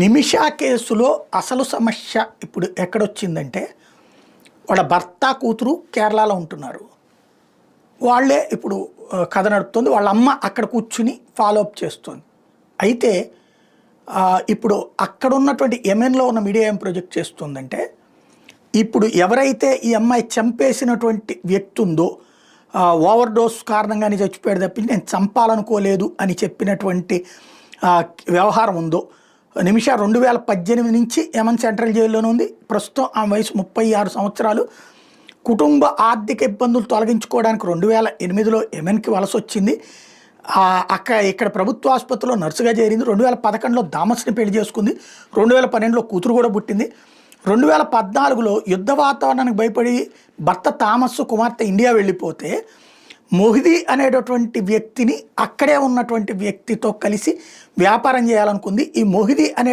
నిమిషా కేసులో అసలు సమస్య ఇప్పుడు ఎక్కడొచ్చిందంటే వాళ్ళ భర్త కూతురు కేరళలో ఉంటున్నారు. వాళ్ళే ఇప్పుడు కథ నడుపుతుంది. వాళ్ళ అమ్మ అక్కడ కూర్చుని ఫాలో అప్ చేస్తుంది. అయితే ఇప్పుడు అక్కడ ఉన్నటువంటి యమెన్లో ఉన్న మీడియా ఏం ప్రొజెక్ట్ చేస్తుందంటే ఇప్పుడు ఎవరైతే ఈ అమ్మాయి చంపేసినటువంటి వ్యక్తి ఉందో ఓవర్ డోస్ కారణంగానే చచ్చిపోయాడు తప్పించి నేను చంపాలనుకోలేదు అని చెప్పినటువంటి వ్యవహారం ఉందో నిమిష రెండు వేల పద్దెనిమిది నుంచి యమన్ సెంట్రల్ జైల్లోనే ఉంది. ప్రస్తుతం ఆమె వయసు ముప్పై ఆరు సంవత్సరాలు. కుటుంబ ఆర్థిక ఇబ్బందులు తొలగించుకోవడానికి రెండు వేల ఎనిమిదిలో యెమెన్కి వలస వచ్చింది. అక్కడ ఇక్కడ ప్రభుత్వ ఆసుపత్రిలో నర్సుగా చేరింది. రెండు వేల పదకొండులో దామస్ని పెళ్ళి చేసుకుంది. రెండు వేల పన్నెండులో కూతురు కూడా పుట్టింది. రెండు వేల పద్నాలుగులో యుద్ధ వాతావరణానికి భయపడి భర్త థామస్ కుమార్తె ఇండియా వెళ్ళిపోతే మొహిదీ అనేటటువంటి వ్యక్తిని అక్కడే ఉన్నటువంటి వ్యక్తితో కలిసి వ్యాపారం చేయాలనుకుంది. ఈ మొహిదీ అనే